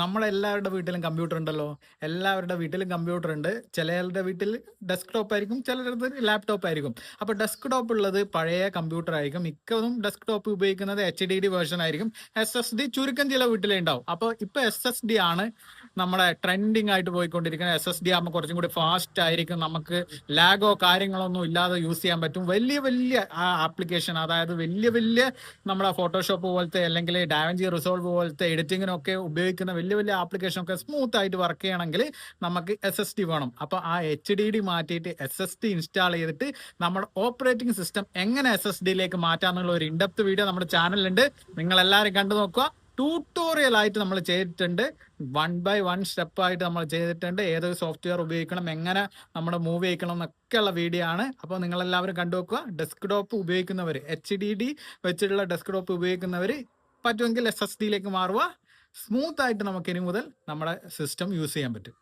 നമ്മളെല്ലാവരുടെ വീട്ടിലും കമ്പ്യൂട്ടർ ഉണ്ടല്ലോ. എല്ലാവരുടെ വീട്ടിലും കമ്പ്യൂട്ടർ ഉണ്ട്. ചിലരുടെ വീട്ടിൽ ഡെസ്ക്ടോപ്പ് ആയിരിക്കും ചിലരുടെ ലാപ്ടോപ്പ് ആയിരിക്കും. അപ്പോൾ ഡെസ്ക്ടോപ്പ് ഉള്ളത് പഴയ കമ്പ്യൂട്ടർ ആയിരിക്കും. മിക്കതും ഡെസ്ക്ടോപ്പ് ഉപയോഗിക്കുന്നത് എച്ച് ഡി ഡി വേർഷൻ ആയിരിക്കും. എസ് എസ് ഡി ചുരുക്കം ചില വീട്ടിലേ ഉണ്ടാവും. അപ്പോൾ ഇപ്പോൾ എസ് എസ് ഡി ആണ് നമ്മുടെ ട്രെൻഡിങ് ആയിട്ട് പോയിക്കൊണ്ടിരിക്കുന്നത്. എസ് എസ് ഡി ആകുമ്പോൾ കുറച്ചും കൂടി ഫാസ്റ്റ് ആയിരിക്കും. നമുക്ക് ലാഗോ കാര്യങ്ങളൊന്നും ഇല്ലാതെ യൂസ് ചെയ്യാൻ പറ്റും. വലിയ വലിയ ആപ്ലിക്കേഷൻ അതായത് വലിയ വലിയ നമ്മുടെ ഫോട്ടോഷോപ്പ് പോലത്തെ അല്ലെങ്കിൽ ഡാവഞ്ചി റിസോൾവ് പോലത്തെ എഡിറ്റിങ്ങിനൊക്കെ ഉപയോഗിക്കുന്ന വലിയ വലിയ ആപ്ലിക്കേഷൻ ഒക്കെ സ്മൂത്ത് ആയിട്ട് വർക്ക് ചെയ്യണമെങ്കിൽ നമുക്ക് എസ് എസ് ഡി വേണം. അപ്പോൾ ആ എച്ച് ഡി ഡി മാറ്റിയിട്ട് എസ് എസ് ഡി ഇൻസ്റ്റാൾ ചെയ്തിട്ട് നമ്മുടെ ഓപ്പറേറ്റിംഗ് സിസ്റ്റം എങ്ങനെ എസ് എസ് ഡിയിലേക്ക് മാറ്റാമെന്നുള്ള ഒരു ഇൻഡെപ്ത് വീഡിയോ നമ്മുടെ ചാനലിലുണ്ട് നിങ്ങൾ എല്ലാവരും കണ്ടു നോക്കുക. ട്യൂട്ടോറിയൽ ആയിട്ട് നമ്മൾ ചെയ്തിട്ടുണ്ട്. വൺ ബൈ വൺ സ്റ്റെപ്പ് ആയിട്ട് നമ്മൾ ചെയ്തിട്ടുണ്ട്. ഏതൊരു സോഫ്റ്റ്വെയർ ഉപയോഗിക്കണം എങ്ങനെ നമ്മുടെ മൂവ് ചെയ്യിക്കണം എന്നൊക്കെയുള്ള വീഡിയോ ആണ്. അപ്പോൾ നിങ്ങളെല്ലാവരും കണ്ടു നോക്കുക. ഡെസ്ക്ടോപ്പ് ഉപയോഗിക്കുന്നവർ എച്ച് ഡി ഡി വെച്ചിട്ടുള്ള ഡെസ്ക്ടോപ്പ് ഉപയോഗിക്കുന്നവർ പറ്റുമെങ്കിൽ എസ് എസ് ഡിയിലേക്ക് മാറുക. സ്മൂത്ത് ആയിട്ട് നമുക്ക് ഇനി മുതൽ നമ്മുടെ സിസ്റ്റം യൂസ് ചെയ്യാൻ പറ്റും.